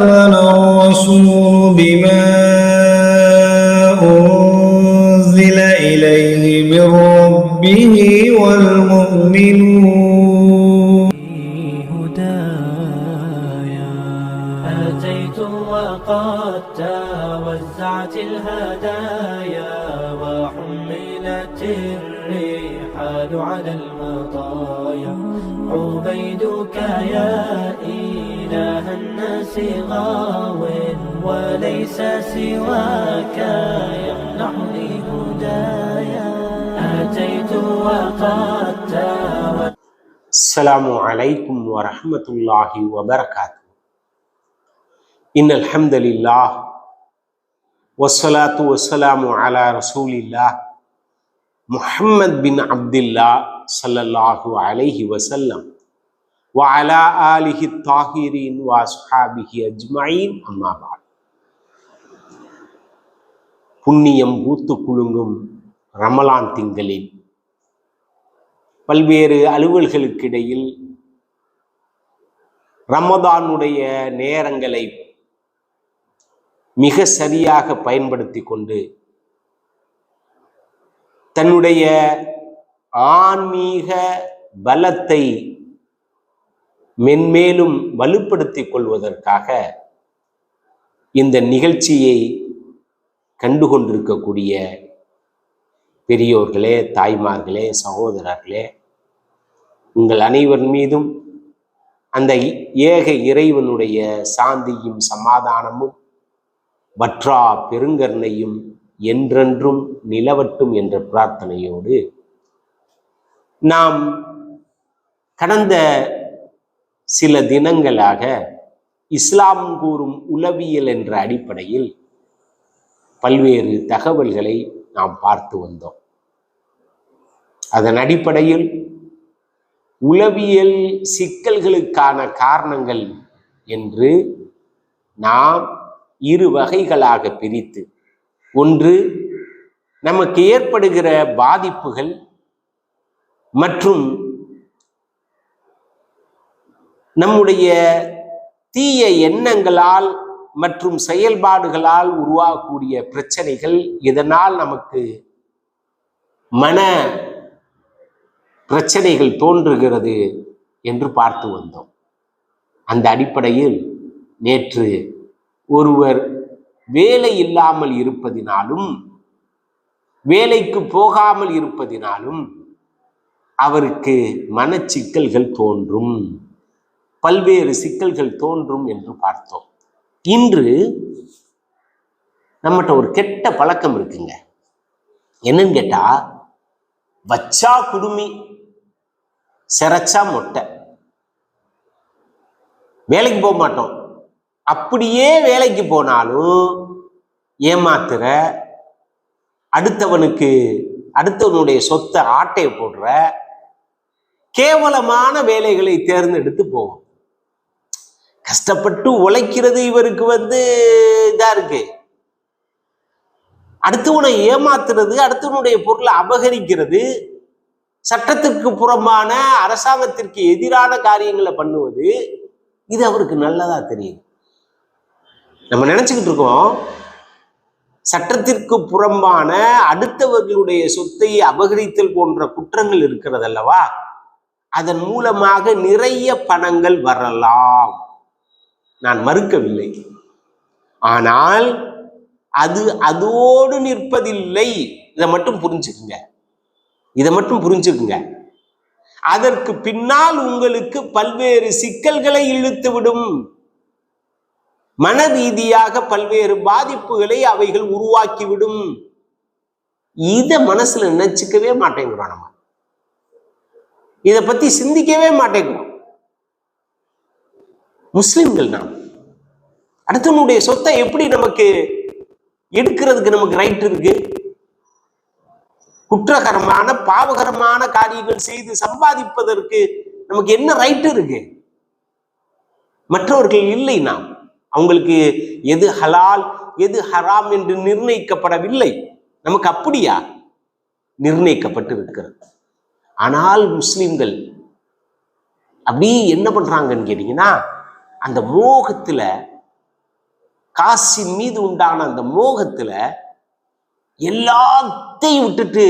الرسول بما أنزل إليه من ربه والمؤمنون هدايا أتيت وقد توزعت الهدايا الرحال على المطايا. عبيدك يا إله الناس غاو وليس سواك يمنحني هدايا. أتيت وقد توزعت السلام عليكم ورحمة الله وبركاته. إن الحمد لله والصلاة والسلام على رسول الله محمد بن عبد الله صلى الله عليه وسلم وعلى آله الطاهرين وأصحابه أجمعين أما بعد புண்ணியம் பூத்து குலுங்கும் ரமலான் திங்களில் பல்வேறு அலுவல்களுக்கிடையில் ரமதானுடைய நேரங்களை மிக சரியாக பயன்படுத்தி கொண்டு தன்னுடைய ஆன்மீக பலத்தை மென்மேலும் வலுப்படுத்திக் கொள்வதற்காக இந்த நிகழ்ச்சியை கண்டுகொண்டிருக்கக்கூடிய பெரியோர்களே தாய்மார்களே சகோதரர்களே உங்கள் அனைவர் மீதும் அந்த ஏக இறைவனுடைய சாந்தியும் சமாதானமும் வற்றா பெருங்கருணையும் என்றென்றும் நிலவட்டும் என்ற பிரார்த்தனையோடு நாம் கடந்த சில தினங்களாக இஸ்லாம் கூறும் உளவியல் என்ற அடிப்படையில் பல்வேறு தகவல்களை நாம் பார்த்து வந்தோம். அதன் அடிப்படையில் உளவியல் சிக்கல்களுக்கான காரணங்கள் என்று நாம் இரு வகைகளாக பிரித்து ஒன்று நமக்கு ஏற்படுகிற பாதிப்புகள் மற்றும் நம்முடைய தீய எண்ணங்களால் மற்றும் செயல்பாடுகளால் உருவாகக்கூடிய பிரச்சனைகள் இதனால் நமக்கு மன பிரச்சனைகள் தோன்றுகிறது என்று பார்த்து வந்தோம். அந்த அடிப்படையில் நேற்று ஒருவர் வேலை இல்லாமல் இருப்பதினாலும் வேலைக்கு போகாமல் இருப்பதினாலும் அவருக்கு மனச்சிக்கல்கள் தோன்றும். பல்வேறு சிக்கல்கள் தோன்றும் என்று பார்த்தோம். இன்று நம்மகிட்ட ஒரு கெட்ட பழக்கம் இருக்குங்க. என்னன்னு கேட்டா வச்சா குடுமி சிறச்சா மொட்டை. வேலைக்கு போக மாட்டோம். அப்படியே வேலைக்கு போனாலும் ஏமாத்துற அடுத்தவனுக்கு அடுத்தவனுடைய சொத்தை ஆட்டையை போடுற கேவலமான வேலைகளை தேர்ந்தெடுத்து போவோம் கஷ்டப்பட்டு உழைக்கிறது இவருக்கு வந்து இதா இருக்கு. அடுத்தவனை ஏமாத்துறது அடுத்தவனுடைய பொருளை அபகரிக்கிறது சட்டத்திற்கு புறம்பான அரசாங்கத்திற்கு எதிரான காரியங்களை பண்ணுவது இது அவருக்கு நல்லதா தெரியும். நம்ம நினைச்சுக்கிட்டு இருக்கோம் சட்டத்திற்கு புறம்பான அடுத்தவர்களுடைய சொத்தை அபகரித்தல் போன்ற குற்றங்கள் இருக்கிறது அல்லவா? அதன் மூலமாக நிறைய பணங்கள் வரலாம். நான் மறுக்கவில்லை. ஆனால் அது அதோடு நிற்பதில்லை. இதை மட்டும் புரிஞ்சுக்குங்க. இதை மட்டும் புரிஞ்சுக்குங்க. அதற்கு பின்னால் உங்களுக்கு பல்வேறு சிக்கல்களை இழுத்து விடும் மன ரீதியாக பல்வேறு பாதிப்புகளை அவைகள் உருவாக்கிவிடும். இதை மனசுல நினைச்சுக்கவே மாட்டேங்கிறோம் நம்ம இதை பத்தி சிந்திக்கவே மாட்டேங்கிறோம் முஸ்லிம்கள் நாம் அடுத்தவனுடைய சொத்தை எப்படி நமக்கு எடுக்கிறதுக்கு நமக்கு ரைட் இருக்கு? குற்றகரமான பாவகரமான காரியங்கள் செய்து சம்பாதிப்பதற்கு நமக்கு என்ன ரைட் இருக்கு? மற்றவர்கள் இல்லை நாம். அவங்களுக்கு எது ஹலால் எது ஹராம் என்று நிர்ணயிக்கப்படவில்லை. நமக்கு அப்படியா? நிர்ணயிக்கப்பட்டு இருக்கிறது ஆனால் முஸ்லிம்கள் அப்படி என்ன பண்றாங்கன்னு கேட்டீங்கன்னா அந்த மோகத்துல காசின் மீது உண்டான அந்த மோகத்துல எல்லாத்தையும் விட்டுட்டு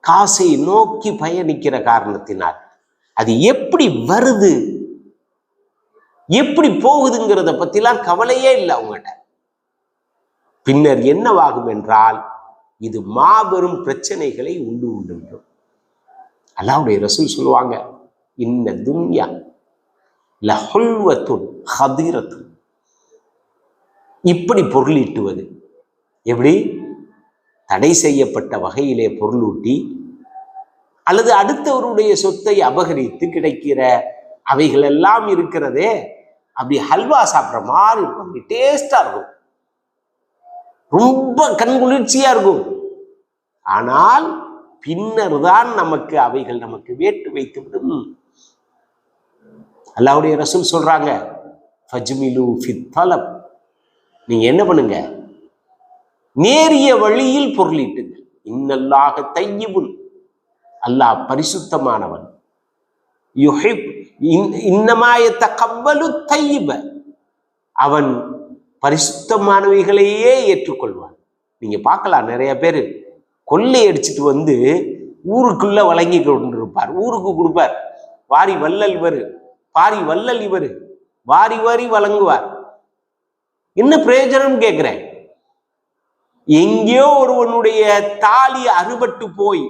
காசை நோக்கி பயணிக்கிற காரணத்தினால் அது எப்படி வருது? எப்படி போகுதுங்கிறத பத்திலாம் கவலையே இல்லை அவங்ககிட்ட பின்னர் என்னவாகும் என்றால் இது மாபெரும் பிரச்சனைகளை உண்டு உண்டு அல்லாவுடைய ரசூல் சொல்லுவாங்க இன்ன துன்யா லஹுல்வத்துன் ஹதீரத்துன். இப்படி பொருளீட்டுவது. எப்படி? தடை செய்யப்பட்ட வகையிலே பொருளூட்டி அல்லது அடுத்தவருடைய சொத்தை அபகரித்து கிடைக்கிற அவைகளெல்லாம் இருக்கிறதே அப்படி ஹல்வா சாப்பிட்ற மாதிரி இருக்கும். அப்படி டேஸ்டா இருக்கும். ரொம்ப கண்குளிர்ச்சியா இருக்கும். ஆனால் பின்னர் தான் நமக்கு அவைகள் நமக்கு வேட்டு வைத்து விடும். அல்லாவுடைய ரசூல் சொல்றாங்க ஃபஜ்மிலு ஃபித் நீங்க என்ன பண்ணுங்க? நேரிய வழியில் பொருளீட்டுங்கள். இன்னல்லாக தையிபுன் அல்லாஹ் பரிசுத்தமானவன். யுஹிப் இன்னமாயத்த கவ்வலு தையிப. அவன் பரிசுத்தமானவைகளையே ஏற்றுக்கொள்வான். நீங்க பார்க்கலாம் நிறைய பேர் கொள்ளை அடிச்சுட்டு வந்து ஊருக்குள்ள வழங்கி கொண்டிருப்பார். ஊருக்கு கொடுப்பார். வாரி வள்ளல் இவர் பாரி வள்ளல் இவர் வாரி வாரி வழங்குவார். என்ன பிரயோஜனம் கேட்கிறேன் எங்கேயோ ஒருவனுடைய தாலி அறுபட்டு போய்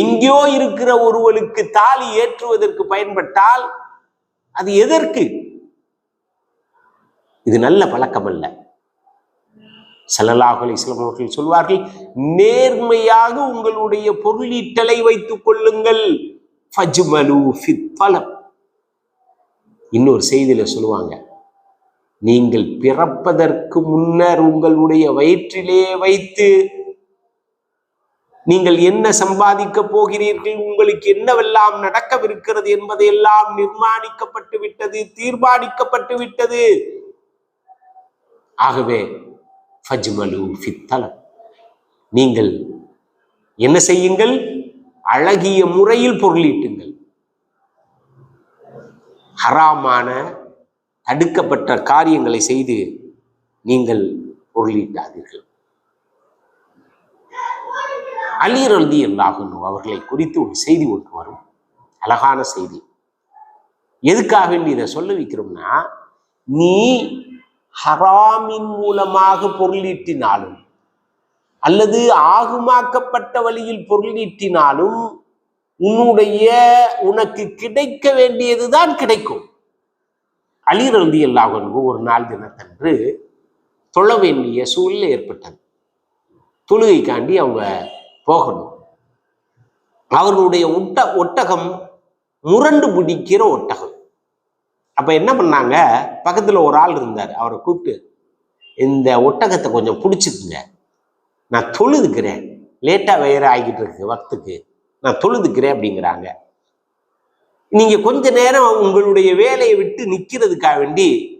எங்கேயோ இருக்கிற ஒருவனுக்கு தாலி ஏற்றுவதற்கு பயன்பட்டால் அது எதற்கு? இது நல்ல பழக்கம் அல்ல. சல்லல்லாஹு இஸ்லாம் அவர்கள் சொல்வார்கள் நேர்மையாக உங்களுடைய பொருளீட்டலை வைத்துக் கொள்ளுங்கள். ஃபஜ்மலு இன்னொரு செய்தியில சொல்லுவாங்க நீங்கள் பிறப்பதற்கு முன்னர் உங்களுடைய வயிற்றிலே வைத்து நீங்கள் என்ன சம்பாதிக்க போகிறீர்கள்? உங்களுக்கு என்னவெல்லாம் நடக்கவிருக்கிறது என்பதையெல்லாம் நிர்மாணிக்கப்பட்டு விட்டது தீர்மானிக்கப்பட்டு விட்டது. ஆகவே ஃபஜ்மலு ஃபித்தலம் நீங்கள் என்ன செய்யுங்கள்? அழகிய முறையில் பொருளீட்டுங்கள் ஹராமான தடுக்கப்பட்ட காரியங்களை செய்து நீங்கள் பொருளீட்டாதீர்கள் அலி ரல்தி அல்லாஹனு அவர்களை குறித்து ஒரு செய்தி ஒன்று வரும். அழகான செய்தி. எதுக்காக வேண்டி இதை சொல்ல வைக்கிறோம்னா நீ ஹராமின் மூலமாக பொருளீட்டினாலும் அல்லது ஆகுமாக்கப்பட்ட வழியில் பொருளீட்டினாலும் உன்னுடைய உனக்கு கிடைக்க வேண்டியதுதான் கிடைக்கும். அலி அல்தி அல்லாஹனு ஒரு நாள் தினத்தன்று தொழ வேண்டிய சூழ்நிலை ஏற்பட்டது. தொழுகைக்காண்டி அவங்க போகணும். அவர்களுடைய ஒட்ட ஒட்டகம் முரண்டு பிடிக்கிற ஒட்டகம். அப்ப என்ன பண்ணாங்க? பக்கத்துல ஒரு ஆள் இருந்தார். அவரை கூப்பிட்டு இந்த ஒட்டகத்தை கொஞ்சம் பிடிச்சிக்குங்க. நான் தொழுதுக்கிறேன். லேட்டா வேற ஆகிட்டு இருக்கு வக்துக்கு. நான் தொழுதுக்கிறேன் அப்படிங்கிறாங்க. நீங்க கொஞ்ச நேரம் உங்களுடைய வேலையை விட்டு நிக்கிறதுக்காக வேண்டி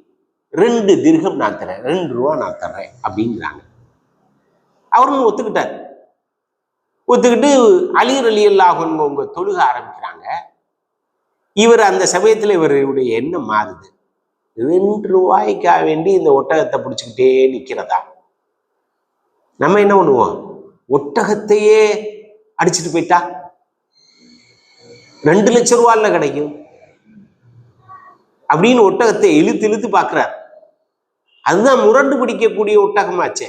ரெண்டு திருகம் நான் தரேன். ரெண்டு ரூபா நான் தர்றேன் அப்படிங்கிறாங்க. அவரும் ஒத்துக்கிட்டார். ஒத்துக்கிட்டு அலிர் அலி அல்லாஹங்க தொழுக ஆரம்பிக்கிறாங்க. இவர் அந்த சமயத்தில் இவருடைய எண்ணம் மாறுது. ரெண்டு ரூபாய்க்காக வேண்டி இந்த ஒட்டகத்தை பிடிச்சிக்கிட்டே நிற்கிறதா நம்ம என்ன பண்ணுவோம்? ஒட்டகத்தையே அடிச்சுட்டு போயிட்டா? ரெண்டு லட்சம் ரூபாயில் கிடைக்கும். அப்படின்னு ஒட்டகத்தை இழுத்து இழுத்து பார்க்குறார். அதுதான் முரண்டு பிடிக்கக்கூடிய ஒட்டகமாச்சே.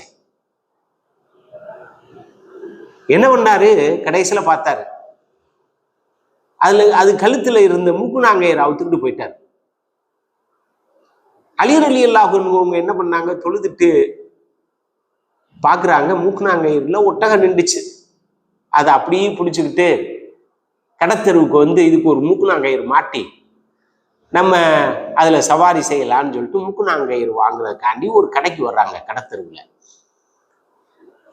என்ன பண்ணாரு? கடைசியில பார்த்தாரு. அதுல அது கழுத்துல இருந்த மூக்குநாங்கையர் அவுத்துக்கிட்டு போயிட்டார். அலிர் அலி அல்லாஹுங்க என்ன பண்ணாங்க? தொழுதுட்டு பாக்குறாங்க. மூக்குநாங்கையர்ல ஒட்டகம் நின்றுச்சு. அதை அப்படியே பிடிச்சுக்கிட்டு கடத்தெருவுக்கு வந்து இதுக்கு ஒரு மூக்குநாங்கையர் மாட்டி நம்ம அதுல சவாரி செய்யலாம்னு சொல்லிட்டு மூக்குநாங்கையர் வாங்குறதுக்காண்டி ஒரு கடைக்கு வர்றாங்க கடத்தெருவுல.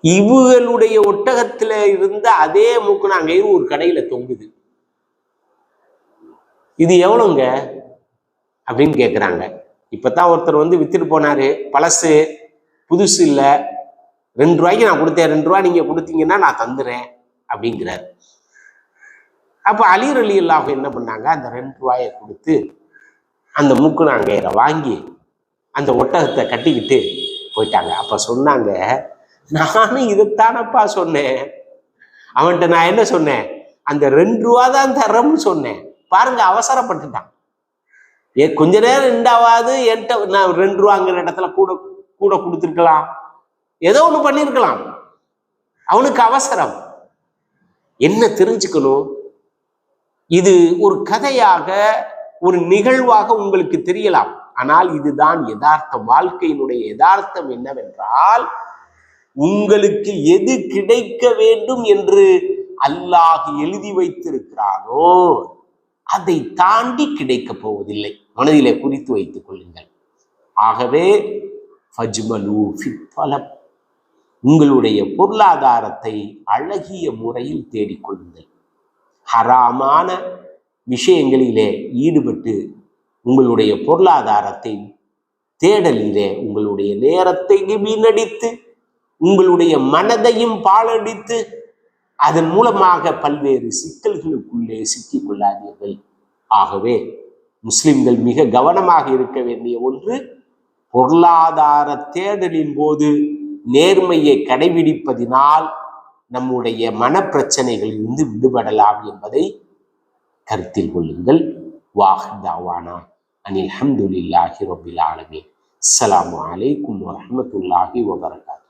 இவங்களுடைய ஒட்டகத்துல இருந்த அதே மூக்குநாங்கயிறு ஒரு கடையில தொங்குது. இது எவ்வளோங்க அப்படின்னு கேட்குறாங்க இப்போதான் ஒருத்தர் வந்து வித்துட்டு போனாரு. பழசு புதுசு இல்லை. ரெண்டு ரூபாய்க்கு நான் கொடுத்தேன். ரெண்டு ரூபாய் நீங்க கொடுத்தீங்கன்னா நான் தந்துடுறேன் அப்படிங்கிறார். அப்போ அலிர் அலி அல்லாஹ் என்ன பண்ணாங்க? அந்த ரெண்டு ரூபாயை கொடுத்து அந்த மூக்குநாங்கயிறை வாங்கி அந்த ஒட்டகத்தை கட்டிக்கிட்டு போயிட்டாங்க. அப்போ சொன்னாங்க நானும் இதைத்தானப்பா சொன்னேன். அவன்கிட்ட நான் என்ன சொன்னேன்? அந்த ரெண்டு ரூபா தான் தர்றோம்னு சொன்னேன். பாருங்க அவசரப்பட்டுட்டான். ஏ கொஞ்ச நேரம் ரெண்டாவது என்கிட்ட நான் ரெண்டு ரூபாங்கிற இடத்துல கூட கூட கொடுத்துருக்கலாம். ஏதோ ஒண்ணு பண்ணியிருக்கலாம் அவனுக்கு அவசரம். என்ன தெரிஞ்சுக்கணும்? இது ஒரு கதையாக ஒரு நிகழ்வாக உங்களுக்கு தெரியலாம். ஆனால் இதுதான் யதார்த்தம் வாழ்க்கையினுடைய யதார்த்தம் என்னவென்றால் உங்களுக்கு எது கிடைக்க வேண்டும் என்று அல்லாஹ் எழுதி வைத்திருக்கிறாரோ அதை தாண்டி கிடைக்கப் போவதில்லை. மனதிலே குறித்து வைத்துக் கொள்ளுங்கள். ஆகவே உங்களுடைய பொருளாதாரத்தை அழகிய முறையில் தேடிக்கொள்ளுங்கள் ஹராமான விஷயங்களிலே ஈடுபட்டு உங்களுடைய பொருளாதாரத்தை தேடலிலே உங்களுடைய நேரத்தை வீணடித்து உங்களுடைய மனதையும் பாழடித்து அதன் மூலமாக பல்வேறு சிக்கல்களுக்குள்ளே சிக்கிக் கொள்ளாதீர்கள். ஆகவே முஸ்லிம்கள் மிக கவனமாக இருக்க வேண்டிய ஒன்று பொருளாதார தேடலின் போது நேர்மையை கடைபிடிப்பதினால் நம்முடைய மனப்பிரச்சனைகளிலிருந்து விடுபடலாம் என்பதை கருத்தில் கொள்ளுங்கள். வாஹ்தாவானா அனில் ஹம்துலில்லாஹி ரபில் ஆலமீன். அஸ்ஸலாமு அலைக்கும் வரஹ்மத்துல்லாஹி வபரகாத்.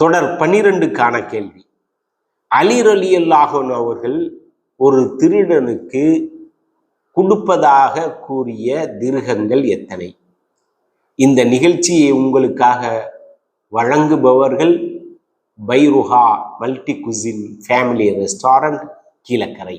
தொடர் பன்னிரண்டுக்கான கேள்வி. அலிர் அலி அல்லாஹன் அவர்கள் ஒரு திருடனுக்கு கொடுப்பதாக கூறிய திருகங்கள் எத்தனை? இந்த நிகழ்ச்சியை உங்களுக்காக வழங்குபவர்கள் Bairuha multi cuisine family restaurant Kilakarai.